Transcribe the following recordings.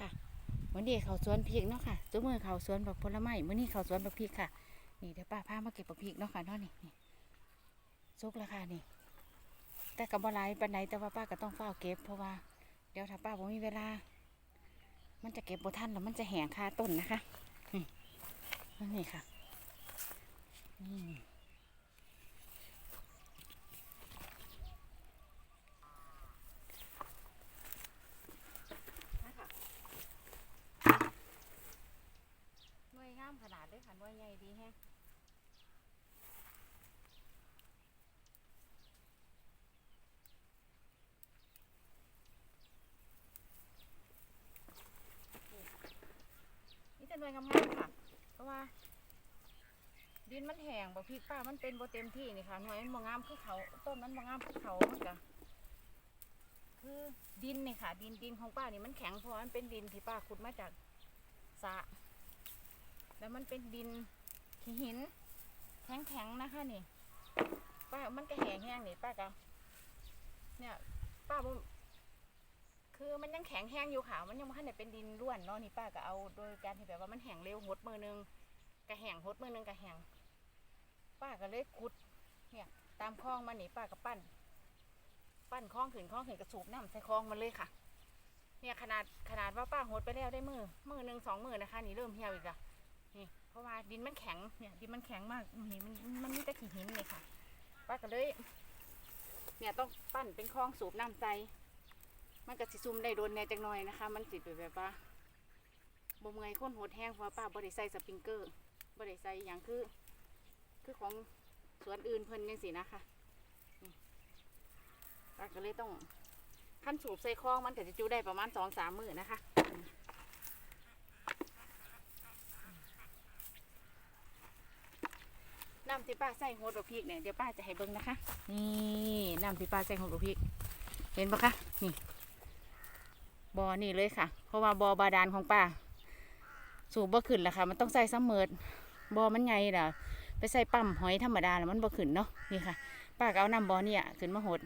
นะคะวันนี้เขาสวนพริกเนาะค่ะจุมือเขาสวนแบบผลไม้วันนี้เขาสวนแบบพริกค่ะ นี่เดี๋ยวป้าพามาเก็บแบบพริกเนาะค่ะเนาะนี่นี่ซุกแล้วค่ะนี่ แต่กับบหลายปันไดแต่ว่าป้าก็ต้องเฝ้าเก็บเพราะว่า เดี๋ยวถ้าป้าผมมีเวลา มันจะเก็บบ่ทันแล้วมันจะแห้งคาต้นนะคะนี่ค่ะนี่วยงามขนาดเลยค่ะหน่วยใหญ่ดีแฮะ นี่จะหน่วยงามๆค่ะ เพราะว่า ดินมันแห้งบ่พริกป้ามันเป็นบ่เต็มที่นี่ค่ะหน่วยมันบ่งามคือเขาต้นมันบ่งามคือเขามันก็คือดินนี่ค่ะ ดินดินของป้านี่มันแข็งเพราะมันเป็นดินที่ป้าขุดมาจากสระแล้วมันเป็นดินขี้หิน แข็งๆนะคะนี่ป้ามันก็แห้งแห้งนี่ป้าก็เนี่ยป้าบ่ คือมันยังแข็งแห้งอยู่ค่ะ มันยังไม่ทันได้เป็นดินร่วนเนาะนี่ป้าก็เอาโดยการที่แบบว่ามันแห้งเร็วหดมือนึงก็แห้งหดมือนึงก็แห้งป้าก็เลยขุด เนี่ย ตามคลองมันนี่ป้าก็ปั้น ปั้นคลองขึ้นคลองขึ้นกระสูบน้ำใส่คลองมันเลยค่ะ เนี่ยขนาดขนาดว่าป้าหดไปแล้วได้มือมือหนึ่งสองมือนะคะ นี่เริ่มเหี่ยวอีกอะนี่เพราะว่าดินมันแข็งเนี่ยดินมันแข็งมากนี่มันมันมีแต่ขี้หินเลยค่ะ ป้าก็เลย เนี่ยต้องปั้นเป็นคลองสูบน้ำใจ มันก็สิซุ่มได้โดนแหน่จังหน่อยนะคะ มันสิเป็นแบบว่าบ่เมื่อยค้นหดแห้งเพราะป้าบ่ได้ใส่สปริงเกอร์บ่ได้ใส่อย่างคือ คือของสวนอื่นเพิ่นยังสินะคะป้าก็เลยต้องขั้นสูบใส่คลองมันก็จะจูได้ประมาณสองสามมือนะคะน้ำที่ป้าใส่โฮดพริกเนี่ยเดี๋ยวป้าจะให้เบิ้งนะคะ นี่น้ำที่ป้าใส่โฮดพริก เห็นปะคะ นี่ บอนี่เลยค่ะ เพราะว่าบอบาดาลของป้า สูบบ่ขึ้นละค่ะ มันต้องใส่ซ้ำเมิดบอมันไงล่ะ ไปใส่ปั๊มหอยธรรมดาแล้วมันบ่ขึ้นเนาะ นี่ค่ะ ป้าก็เอาน้ำบอเนี่ยขึ้นมาโหด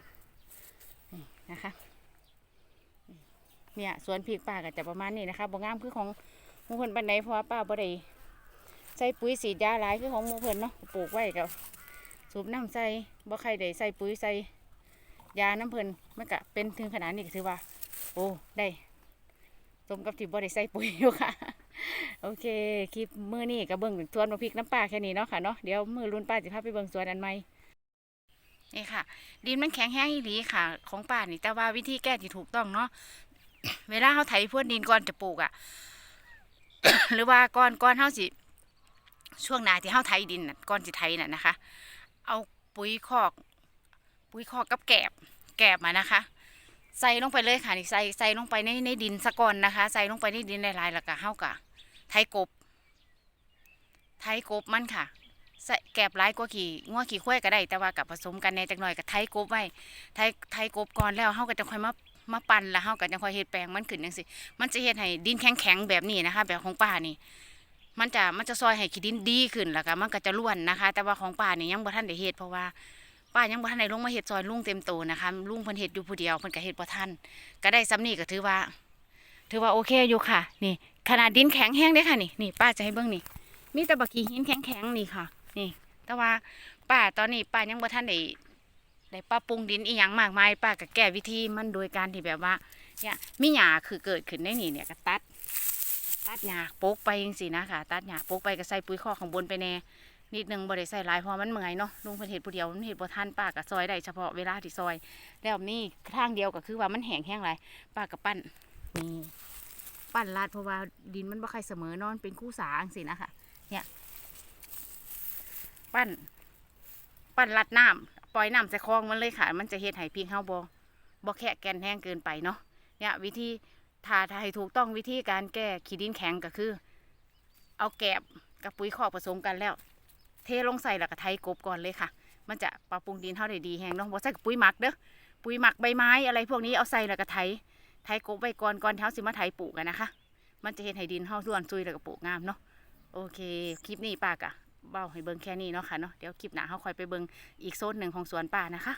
นี่นะคะ เนี่ยสวนพริกป้าก็จะประมาณนี้นะคะบ่งามคือของหมุคนปันไดเพราะว่าป้าบ่ได้ใส่ปุ๋ยสีดยาหลายคือของมูเพิ่นเนาะ ปลูกไว้กับสูบน้ำใส่บ่ใครได้ใส่ปุ๋ยใส่ยาน้ำเพิ่นมันก็เป็นถึงขนาดนี้ก็ถือว่า โอ้ ได้สมกับที่บ่ได้ใส่ปุ๋ยอยู่ค่ะ โอเค คลิปมื้อนี้ก็เบิ่งสวนมะพริกน้ำปลาแค่นี้เนาะค่ะเนาะ เดี๋ยวมื้อรุ่นป้าจะพาไปเบิ่งสวนอันใหม่นี่ค่ะ ดินมันแข็งแห้งอีหลีค่ะ ของป้านี่แต่ว่าวิธีแก้ที่ถูกต้องเนาะ เวลาเขาไถพรวนดินก่อนจะปลูกอะ หรือว่าก่อนก่อนเฮาสิ ช่วงหนาที่เฮาไถดินน่ะก่อนสิไถน่ะนะคะ เอาปุ๋ยคอก ปุ๋ยคอกกับแกบ แกบมานะคะ ใส่ลงไปเลยค่ะนี่ใส่ใส่ลงไปในในดินสะก่อนนะคะ ใส่ลงไปในดินหลายๆแล้วก็เฮากะไถกบไถกบมันค่ะใส่แกบหลายกว่าขี่งัวขี่ข้วยก็ได้ แต่ว่ากับผสมกันในจักหน่อยกับไถกบไว้ไถไถกบก่อนแล้วเฮาก็จะค่อยมามาปั่นแล้วเฮาก็จะค่อยเฮ็ดแปลงมันขึ้นจังซี่มันจะเฮ็ดให้ดินแข็งๆแบบนี้นะคะ แบบของป้านี่มันจะมันจะซอยให้ขี้ดินดีขึ้นแล้วก็มันก็จะล้วนนะคะ แต่ว่าของป้านี่ยังบ่ทันได้เฮ็ดเพราะว่า ป้ายังบ่ทันได้ลงมาเฮ็ดซอยลุงเต็มโตนะคะลุงเพิ่นเฮ็ดอยู่ผู้เดียวเพิ่นก็เฮ็ดบ่ทันก็ได้ซ้ำนี่ก็ถือว่า ถือว่าโอเคอยู่ค่ะ นี่ ขนาดดินแข็งแห้งเด้ค่ะนี่นี่ป้าจะให้เบิ่งนี่ มีแต่บักี้หินแข็งๆนี่ค่ะ นี่ แต่ว่าป้าตอนนี้ป้ายังบ่ทันได้ได้ปรับปรุงดินอีหยังมากมายป้าก็แก้วิธีมันโดยการที่แบบว่าเนี่ยมีหญ้าคือเกิดขึ้นในนี่เนี่ยก็ตัด ตัดหญ้าโปกไปจังซี่นะค่ะ ตัดหญ้าโปกไปก็ใส่ปุ๋ยคอกข้างบนไปแน่ นิดนึงบ่ได้ใส่หลายเพราะมันเมื่อยเนาะลุงเพิ่นเฮ็ดผู้เดียวมันเฮ็ดบ่ทันป้าก็ซอยได้เฉพาะเวลาที่ซอย แล้วนี่ทางเดียวก็คือว่ามันแห้งแห้งหลายป้าก็ปั้นนี่ปั้นลาดเพราะว่าดินมันบ่ค่อยเสมอนอนเป็นคู่สางซี่นะคะเนี่ย ปั้น ปั้นลัดน้ำปล่อยน้ำใส่คลองมันเลยค่ะ มันจะเฮ็ดให้พริกเฮาบ่บ่แค่แกนแห้งเกินไปเนาะเนี่ยวิธีถ้าถ้าให้ถูกต้องวิธีการแก้ขี้ดินแข็งก็คือ เอาแกบกับปุ๋ยคอกผสมกันแล้ว เทลงใส่แล้วก็ไถกบก่อนเลยค่ะ มันจะปรับปรุงดินเท่าได้ดีแห้งเนาะบ่ใส่กับปุ๋ยหมักเด้อปุ๋ยหมักใบไม้อะไรพวกนี้เอาใส่แล้วก็ไถไถกบไว้ก่อนก่อนเท้าสิมาไถปลูกกันนะคะ มันจะเห็นให้ดินเฮาส่วนซุยแล้วก็ปลูกงามเนาะโอเคคลิปนี้ป้ากะเบ้าให้เบิ่งแค่นี้เนาะค่ะเนาะเดี๋ยวคลิปหน้าเฮาค่อยไปเบิ่งอีกโซนหนึ่งของสวนป้านะคะ